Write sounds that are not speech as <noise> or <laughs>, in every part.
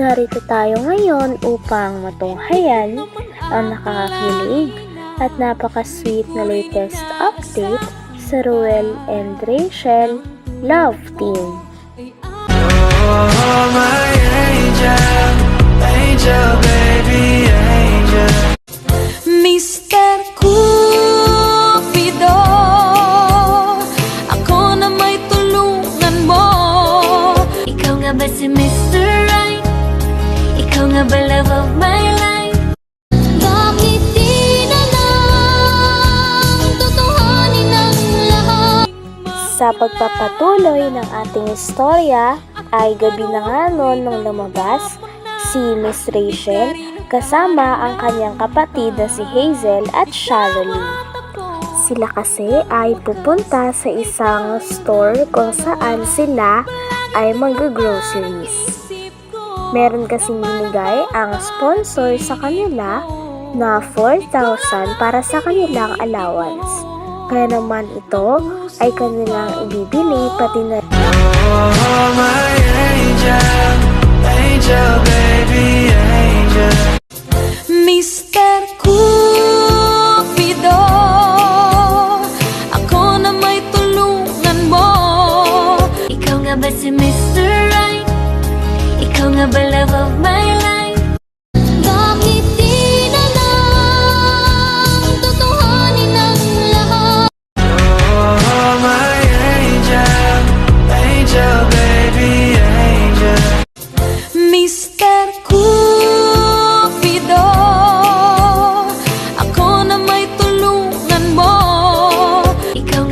Narito tayo ngayon upang matunghayan ang nakakakilig at napaka-sweet na latest update sa Ruel and Rachel Love Team. Sa pagpapatuloy ng ating istorya ay gabi na nga noon nung lumabas si Miss Rachel kasama ang kanyang kapatid na si Hazel at Charlie. Sila kasi ay pupunta sa isang store kung saan sila ay mag-groceries. Meron kasing binigay ang sponsor sa kanila na 4,000 para sa kanilang allowance. Kaya naman ito ay kanilang ibibili pati na Oh,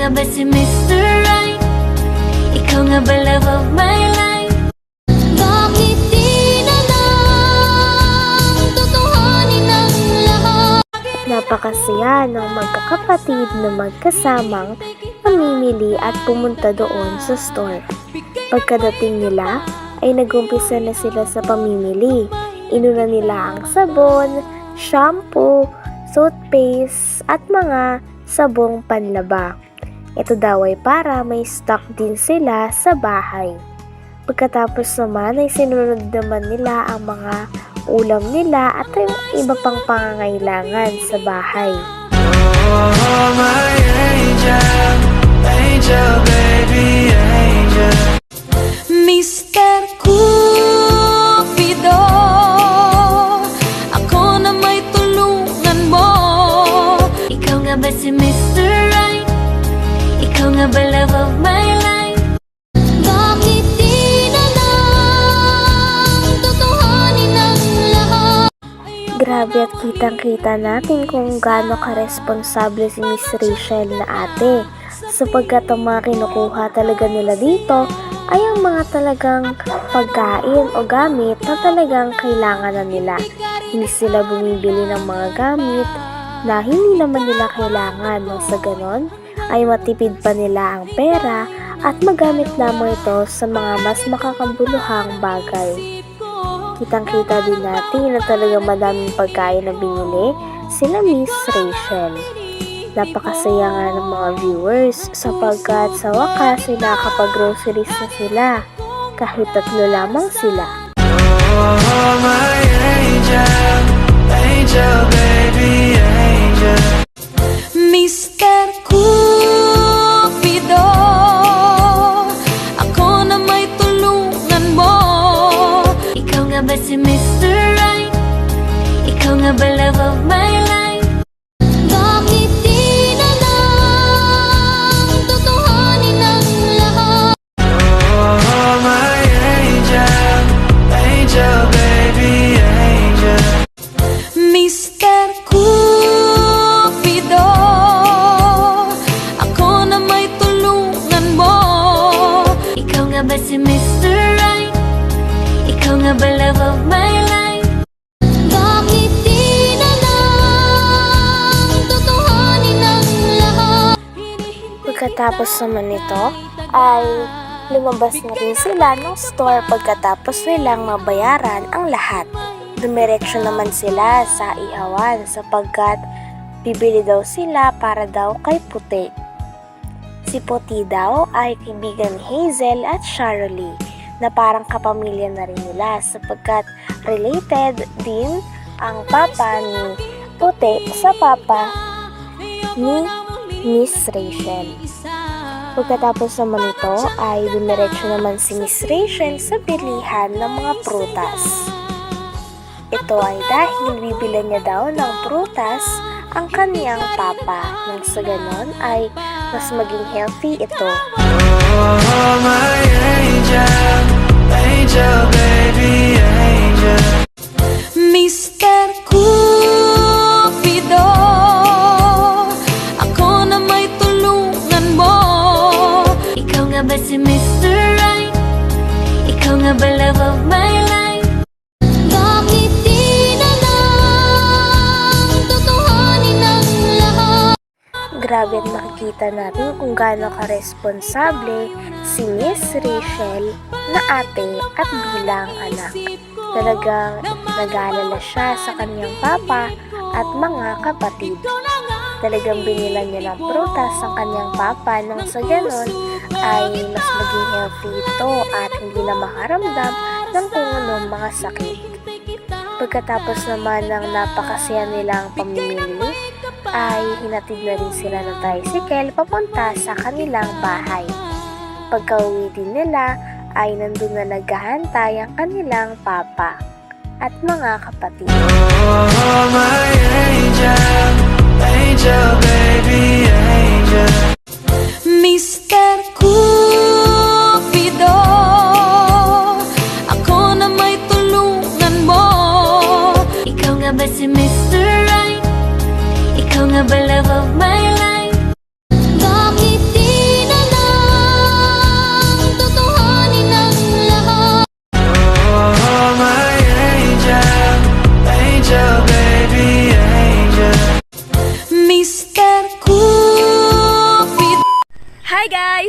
nga ba si Mr. Right? Ikaw nga ba love of my life? Bakit di na lang Tutuhanin ang lahat? napakasaya ng magkakapatid na magkasamang mamimili at pumunta doon sa store. Pagkadating nila, ay nagumpisa na sila sa pamimili. Inuna nila ang sabon, shampoo, toothpaste, at mga sabong panlaba. Ito daw ay para may stock din sila sa bahay. Pagkatapos naman ay sinunod naman nila ang mga ulam nila at yung iba pang pangangailangan sa bahay. Oh, my angel, angel, baby, angel. Cupido Ako na may tulungan mo Ikaw nga ba si Mr. Right? Ikaw nga ba love of my na lang Tutuhanin lahat? Grabe at kitang-kita natin kung gaano ka-responsable si Miss Rachel na ate sapagkat ang mga kinukuha talaga nila dito ay ang mga talagang pagkain o gamit na talagang kailangan na nila. Hindi sila bumibili ng mga gamit na hindi naman nila kailangan sa ganon ay matipid pa nila ang pera at magamit lamang ito sa mga mas makakabuluhang bagay. Kitang-kita din natin na talagang madaming pagkain na binili sila Miss Rachel. Napakasaya nga ng mga viewers sapagkat sa wakas ay nakakapag-groceries na sila kahit tatlo lamang sila. Oh, my angel, angel, baby, angel. Pagkatapos naman nito ay lumabas na rin sila ng store pagkatapos nilang mabayaran ang lahat. Dumiretso naman sila sa ihawan sapagkat bibili daw sila para daw kay Puti. Si Puti daw ay kaibigan Hazel at Charlie na parang kapamilya na rin nila sapagkat related din ang papa ni Puti sa papa ni Miss Rachel. Pagkatapos naman ito ay dumiretso naman si Miss Rachel sa bilihan ng mga prutas. Ito ay dahil bibilan niya daw ng prutas ang kaniyang papa nang sa ganon ay mas maging healthy ito. Oh, my angel, angel, baby, angel. Grabe at nakikita natin kung gaano ka-responsable si Miss Rachel na ate at bilang anak. Talagang nag-aalala siya sa kanyang papa at mga kapatid. Talagang binilan niya ng prutas ang kanyang papa nang sa ganon ay mas maging healthy ito at hindi na makaramdam ng kung anong mga sakit. Pagkatapos naman ng napakasaya nilang pamimili, ay hinatid na rin sila ng tricycle papunta sa kanilang bahay. Pagka-uwi din nila, ay nandun na naghahantay ang kanilang papa at mga kapatid. Oh, my angel, angel, baby, angel. Mr. Nga ba love of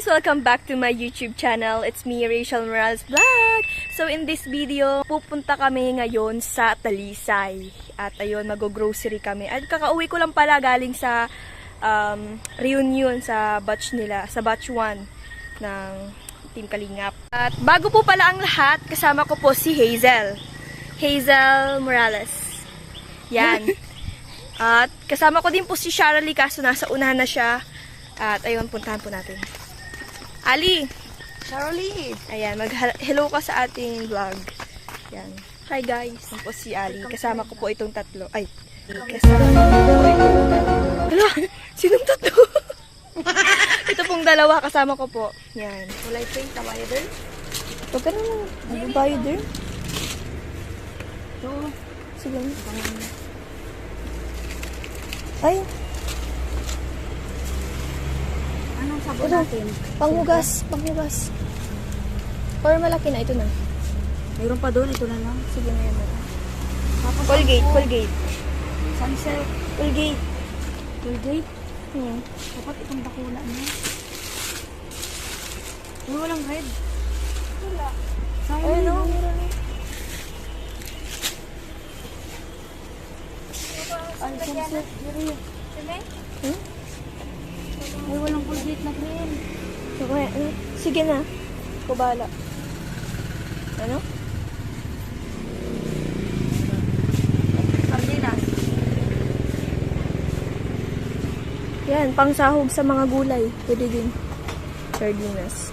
Welcome back to my YouTube channel. It's me, Rachel Morales Vlog. So in this video, pupunta kami ngayon sa Talisay. At ayun, mag-grocery kami. At kakauwi ko lang pala galing sa um, reunion sa batch nila, sa batch 1 ng Team Kalingap. At bago po pala ang lahat, kasama ko po si Hazel. Hazel Morales. Yan. <laughs> At kasama ko din po si Sharalee kaso nasa unahan na siya. At ayun, puntahan po natin. Ali! Sharalee! Ayan, mag-hello ka sa ating vlog. Yan. Hi guys! Yan po si Ali. Kasama ko po itong tatlo. Ay, kasama ko po itong tatlo. Hala! Sinong tatlo? <laughs> Ito pong dalawa kasama ko po. Yan. Walay pay, tawayo din. Huwag ka naman. Babayo din. Ito. Sige. Ay, Anong sabon natin? Panghugas, panghugas. Or malaki na, ito na. Mayroon pa doon, ito na lang. Sige na yan. na. Tapos Colgate, ako, Colgate. Sunset, Colgate. Colgate. Hmm. Dapat itong bakula niya. Uy, walang red. Wala. Sayang Ayun yun, o. no? Ay, sunset. Diri. Hmm? Uy, walang Colgate na green. Okay, ano? Sige na. Kubala. Ano? Sardinas. Yan, pangsahog sa mga gulay. Pwede din. Sardinas.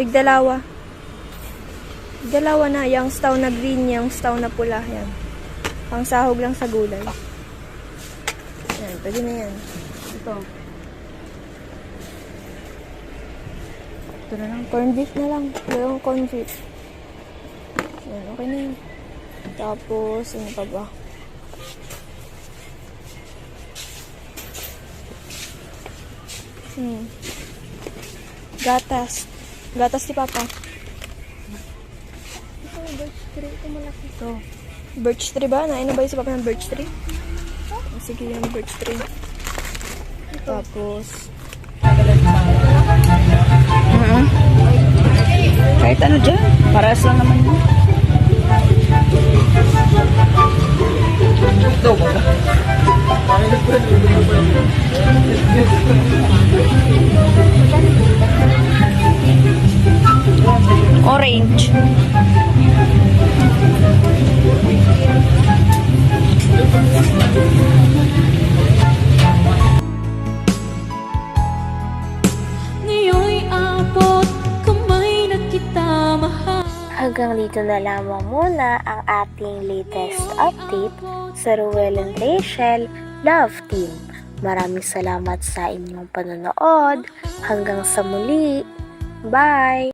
Tigdalawa. Tigdalawa na. Yung staw na green, yung staw na pula. Yan. Pangsahog lang sa gulay. Yan, pwede na yan. Ito. Ito na lang. Corn beef na lang. Yung corn beef. Yan, okay na yun. Tapos, ano pa ba? Hmm. Gatas. Gatas ni Papa. Ito, birch tree. Ito malaki. Ito. Birch tree ba? Nain na ba yung si Papa ng birch tree? Sige, yung birch tree. Tapos, Kahit ano dyan. Paras lang naman yun. Orange. Hanggang dito na lamang muna ang ating latest update sa Ruel and Rachel Love Team. Maraming salamat sa inyong panonood. Hanggang sa muli. Bye!